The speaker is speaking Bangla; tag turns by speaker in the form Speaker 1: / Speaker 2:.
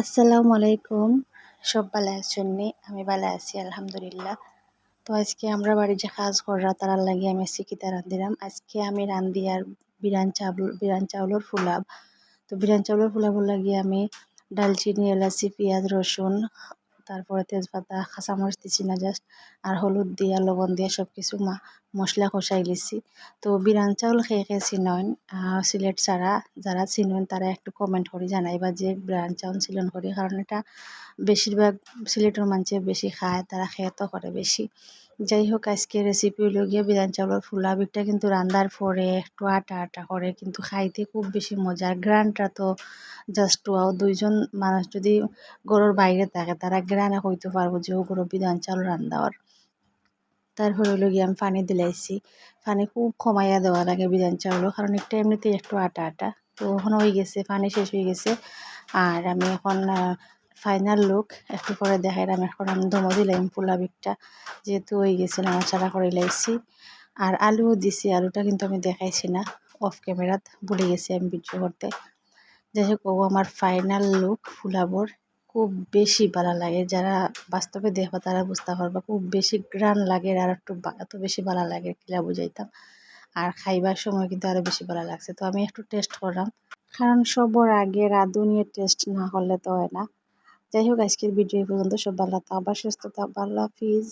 Speaker 1: আসসালামু আলাইকুম। সব ভালো আছেন? আমি ভালো আছি, আলহামদুলিল্লাহ। তো আজকে আমরা বাড়ি যে কাজ করা, তার লাগে আমি সিকিতা রান্ধিলাম আজকে আমি রান্ধি আর বিরান চাউল বিরান চাউলের ফুলাব। তো বিরান চাউলের ফুলাবর লাগিয়ে আমি ডালচিনি, এলাচি, পেঁয়াজ, রসুন তারপরে তেজপাতা, কাঁচামরিচ দিছি না জাস্ট আর হলুদ দিয়া, লবণ দিয়া সব কিছু মা, মশলা কষাই লিছি। তো বিরান চাউল খেয়ে খেয়ে চিনন সিলেট ছাড়া যারা চিনন তারা একটু কমেন্ট করে জানাই বা যে বিরান চাউল চিলন করি, কারণ এটা বেশিরভাগ সিলেটের মানুষে বেশি খায়, তারা খেয়ে তো করে বেশি। যাই হোক আজকে রেসিপি হইল গিয়ে বিরান চাউলের ফুলা বিটটা কিন্তু রান্নার পরে, একটু আটা আটা করে কিন্তু খাইতে খুব বেশি মজার গ্রানটা তো জাস্ট ওয়াও দুইজন মানুষ যদি গরুর বাইরে থাকে, তারা গ্রানে হইতে পারব যে ও গরু বিধান চাল রান্দাওয়ার। তারপরে হলো গিয়ে আমি পানি দিলাইছি। পানি খুব কমাইয়া দেওয়া লাগে বিধান চাউল কারণ একটা এমনিতে একটু আটা আটা। তো ওখানে হয়ে গেছে, পানি শেষ হয়ে গেছে। আর আমি এখন ফাইনাল লুক একটু পরে দেখাইলাম এখন আমি দমো দিলাম পোলা বিকটা যেহেতু হয়ে গেছে নাড়াচাড়া করে লাইছি। আর আলুও দিছি, আলুটা কিন্তু আমি দেখাইছি না অফ ক্যামেরাত ভুলে গেছি আমি ভিডিও করতে। যাই হোক, ও আমার ফাইনাল লুক ফুলাবর খুব বেশি ভালো লাগে। যারা বাস্তবে দেখবা, তারা বুঝতে পারবা, খুব বেশি গ্রান লাগে আর একটু এত বেশি ভালো লাগে কিলা বুঝাইতাম। আর খাইবার সময় কিন্তু আরও বেশি ভালো লাগছে, তো আমি একটু টেস্ট করলাম। কারণ সবর আগে রাঁধুনির টেস্ট না করলে তো হয় না। যাই হোক আজকের ভিডিও পর্যন্ত। সব ভালো থাকবা সুস্থ থাকবা আল্লাহ হাফিজ।